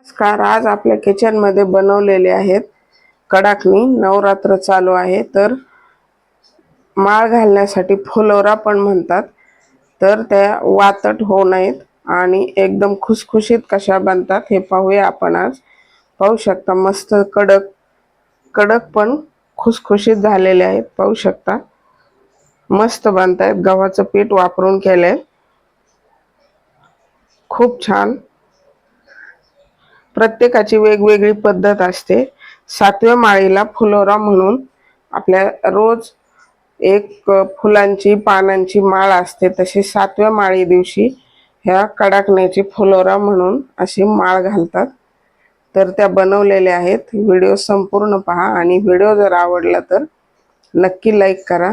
नमस्कार आज आपल्या किचनमध्ये बनवलेले आहेत कडाकणी. नवरात्र चालू आहे तर माळ घालण्यासाठी फुलोरा पण म्हणतात. तर त्या वातट होऊ नयेत आणि एकदम खुसखुशीत कशा बनतात हे पाहूया आपण आज. पाहू शकता मस्त कडक कडक पण खुसखुशीत झालेले आहेत. पाहू शकता मस्त बनतायत. गव्हाचं पीठ वापरून केलंय. खूप छान. प्रत्येकाची वेगवेगळी पद्धत असते. सातव्या माळीला फुलोरा म्हणून आपल्या रोज एक फुलांची पानांची माळ असते. तशी सातव्या माळी दिवशी ह्या कडाकण्याची फुलोरा म्हणून अशी माळ घालतात. तर त्या बनवलेल्या आहेत. व्हिडिओ संपूर्ण पहा आणि व्हिडिओ जर आवडला तर नक्की लाईक करा.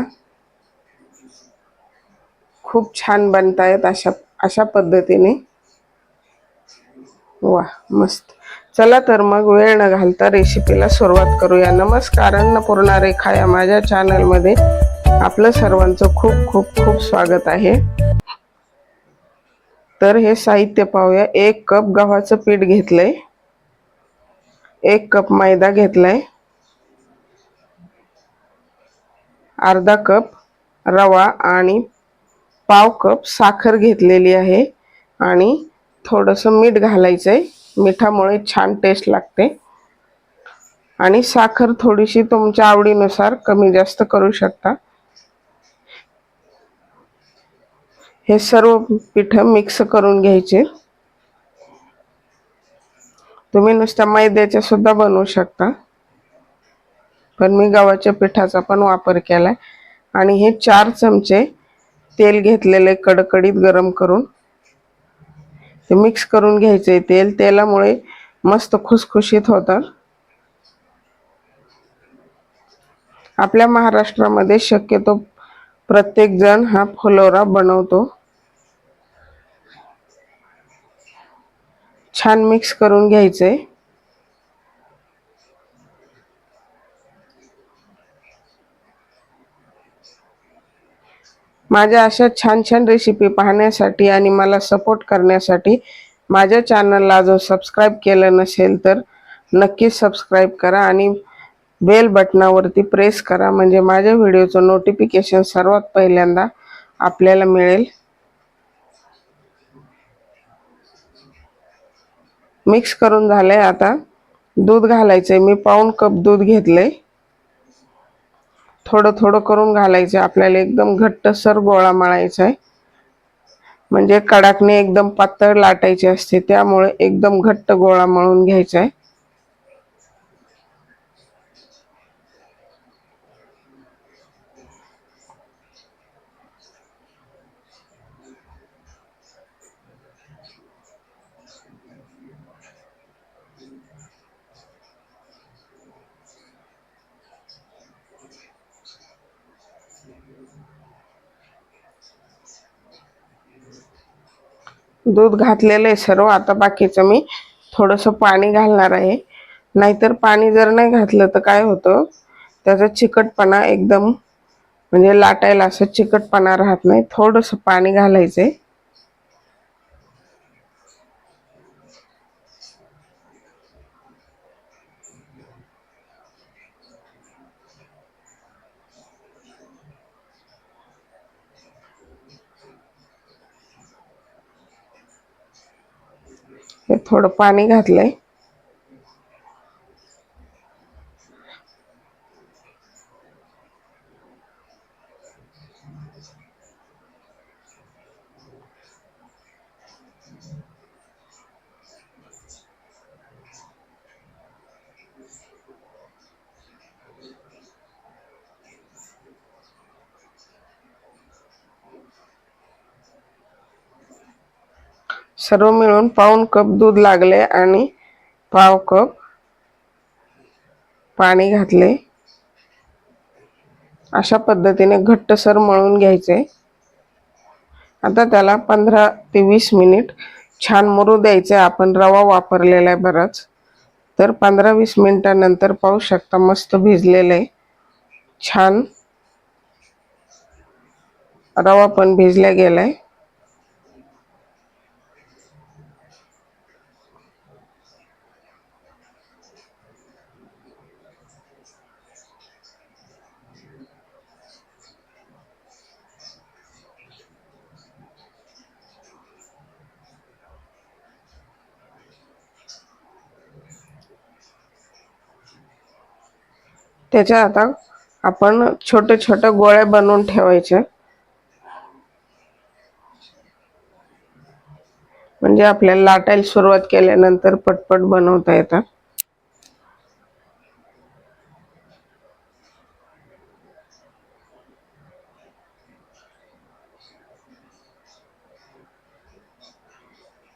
खूप छान बनतायत अशा अशा पद्धतीने. वा मस्त. चला तर मग वेळ न घालता रेसिपीला सुरुवात करूया. नमस्कार अन्नपूर्णा रेखा या माझ्या चॅनलमध्ये आपलं सर्वांचं खूप खूप खूप स्वागत आहे. तर हे साहित्य पाहूया. एक कप गव्हाचं पीठ घेतलंय. एक कप मैदा घेतलाय. अर्धा कप रवा आणि पाव कप साखर घेतलेली आहे. आणि थोडंसं मीठ घालायचं आहे मिठामुळे छान टेस्ट लागते. आणि साखर थोडीशी तुमच्या आवडीनुसार कमी जास्त करू शकता. हे सर्व पिठं मिक्स करून घ्यायचे. तुम्ही नुसत्या मैद्याच्या सुद्धा बनवू शकता. पण मी गव्हाच्या पिठाचा पण वापर केलाय. आणि हे चार चमचे तेल घेतलेले कडकडीत गरम करून ते मिक्स करून घ्यायचे तेल. तेलामुळे मस्त खुसखुशीत होतात. आपल्या महाराष्ट्रामध्ये शक्यतो प्रत्येक जण हा फुलोरा बनवतो. छान मिक्स करून घ्यायचे माझ्या अशा छान छान रेसिपी पाहण्यासाठी आणि मला सपोर्ट करण्यासाठी माझ्या चॅनलला जो सबस्क्राईब केलं नसेल तर नक्कीच सबस्क्राईब करा आणि बेल बटनावरती प्रेस करा. म्हणजे माझ्या व्हिडिओचं नोटिफिकेशन सर्वात पहिल्यांदा आपल्याला मिळेल. मिक्स करून झालंय आता. दूध घालायचंय. मी पाऊन कप दूध घेतलंय. थोडं थोडं करून घालायचं. आपल्याला एकदम घट्टसर गोळा मळायचा आहे. म्हणजे कडाकने एकदम पातळ लाटायची असते. त्यामुळे एकदम घट्ट गोळा मळून घ्यायचा आहे. दूध घातलेलं आहे सर्व. आता बाकीचं मी थोडंसं पाणी घालणार आहे. नाहीतर पाणी जर नाही घातलं तर काय होतं? त्याचा चिकटपणा एकदम म्हणजे लाटायला असं चिकटपणा राहत नाही. थोडंसं पाणी घालायचं आहे हे थोडं पाणी घातलं आहे सर्व मिळून पाऊन कप दूध लागले आणि पाव कप पाणी घातले. अशा पद्धतीने घट्टसर मळून घ्यायचे. आता त्याला पंधरा ते वीस मिनिट छान मुरू द्यायचे. आपण रवा वापरलेला आहे बराच. तर पंधरा वीस मिनिटानंतर पाहू शकता मस्त भिजलेलं. आहे छान रवा पण भिजला आहे त्याच्या आता आपण छोटे छोटे गोळे बनवून ठेवायचे. म्हणजे आपल्याला लाटायला सुरुवात केल्यानंतर पटपट बनवता येतात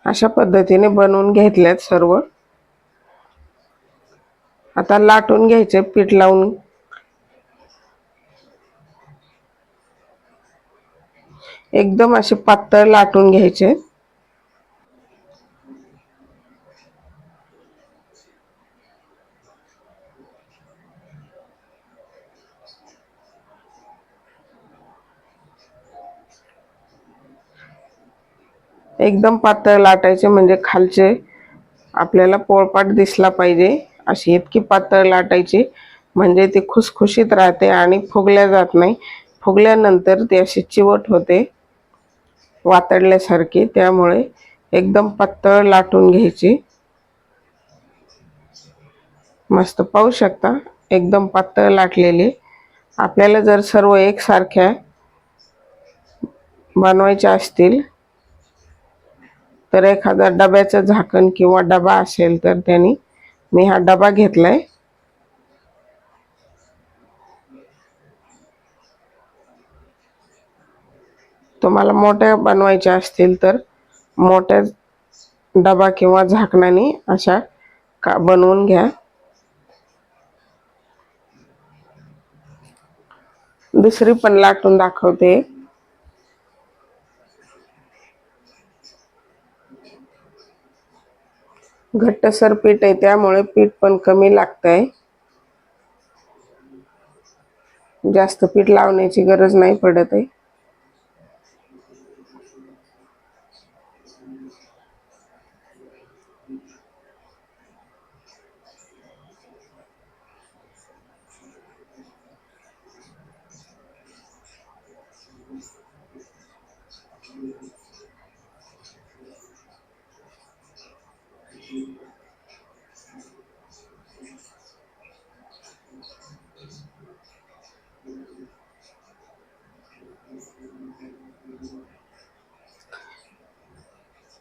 अशा पद्धतीने बनवून घेतल्यात सर्व. आता लाटून घ्यायचे पीठ लावून. एकदम असे पातळ लाटून घ्यायचे. एकदम पातळ लाटायचे म्हणजे खालचे आपल्याला पोळपाट दिसला पाहिजे. अशी इतकी पातळ लाटायची म्हणजे ती खुसखुशीत राहते आणि फुगल्या जात नाही. फुगल्यानंतर ती अशी चिवट होते वातडल्यासारखी. त्यामुळे एकदम पातळ लाटून घ्यायची. मस्त पाहू शकता एकदम पातळ लाटलेली. आपल्याला जर सर्व एकसारख्या बनवायच्या असतील तर एखादा डब्याचं झाकण किंवा डबा असेल तर त्यांनी मी हा डबा घेतलाय. तुम्हाला मोठ्या बनवायच्या असतील तर मोठ्या डबा किंवा झाकणाने अशा का बनवून घ्या. दुसरी पण लाटून दाखवते. घट्टसर पीठ आहे त्यामुळे पीठ पण कमी लागत आहे जास्त पीठ लावण्याची गरज नाही पडत आहे.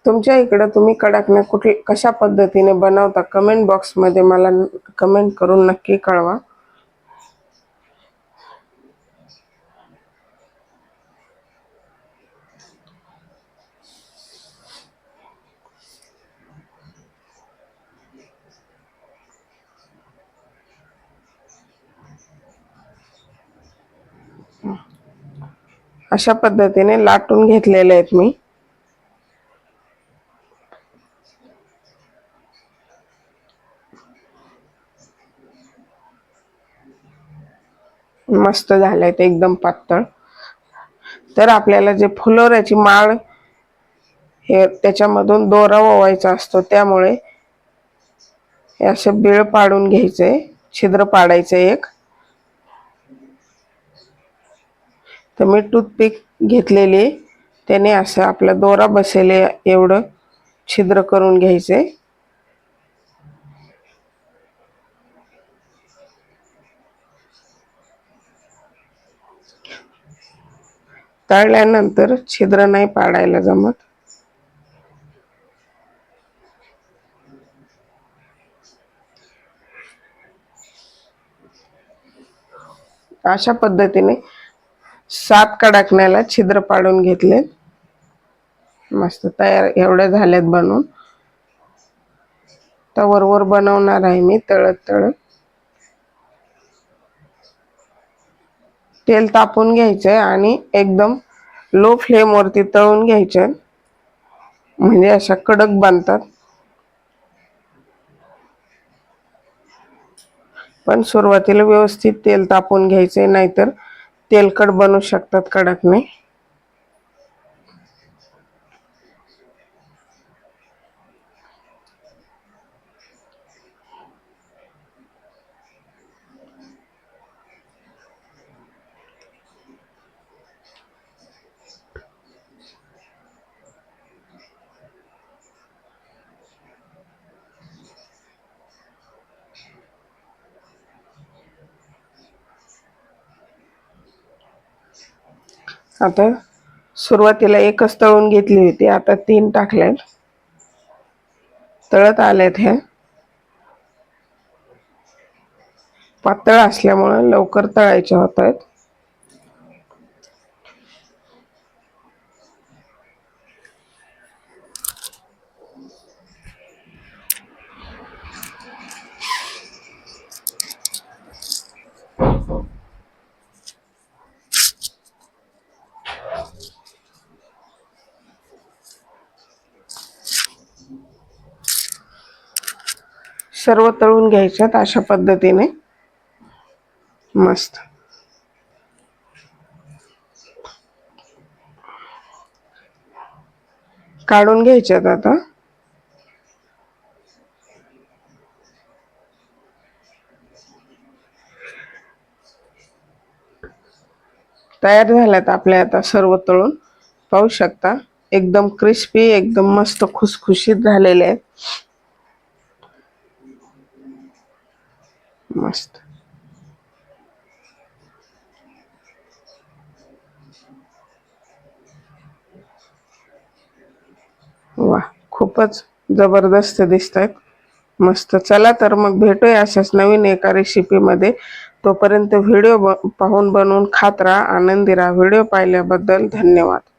तुमच्या इकडं तुम्ही कडाकण्या कुठे कशा पद्धतीने बनवता? कमेंट बॉक्समध्ये मला कमेंट करून नक्की कळवा. अशा पद्धतीने लाटून घेतलेले आहेत मी. मस्त झालंय ते एकदम पातळ. तर आपल्याला जे फुलोऱ्याची माळ हे त्याच्यामधून दोरा ओवायचा असतो त्यामुळे हे असं बिळ पाडून घ्यायचंय छिद्र पाडायचं एक. तर मी टूथपिक घेतलेली त्याने असं आपला दोरा बसेल एवढं छिद्र करून घ्यायचे. तळल्यानंतर छिद्र नाही पाडायला जमत. अशा पद्धतीने सात कडाकण्याला छिद्र पाडून घेतले. मस्त तयार एवढ्या झाल्यात बनवून. तवरवर वर बनवणार आहे मी तळत तळत तेल तापून घ्यायचंय आणि एकदम लो फ्लेमवरती तळून घ्यायचे म्हणजे अशा कडक बांधतात पण सुरुवातीला व्यवस्थित तेल तापून घ्यायचे नाहीतर तेलकट बनू शकतात कडकने. आता सुरुवातीला एकच तळून घेतली होती आता तीन टाकल्यात. तळत आल्यात ह्या. पातळ असल्यामुळे लवकर तळायच्या होत आहेत सर्व तळून घ्यायच्यात अशा पद्धतीने. मस्त. काढून घ्यायच्यात आता. तयार झाल्यात आपल्या आता सर्व तळून. पाहू शकता एकदम क्रिस्पी एकदम मस्त खुसखुशीत झालेले आहेत. मस्त वा खूपच जबरदस्त दिसत आहेत मस्त. चला तर मग भेटूया अशाच नवीन एका रेसिपीमध्ये तोपर्यंत व्हिडिओ ब पाहून बनवून खात राहा. आनंदी राहा. व्हिडिओ पाहिल्याबद्दल धन्यवाद.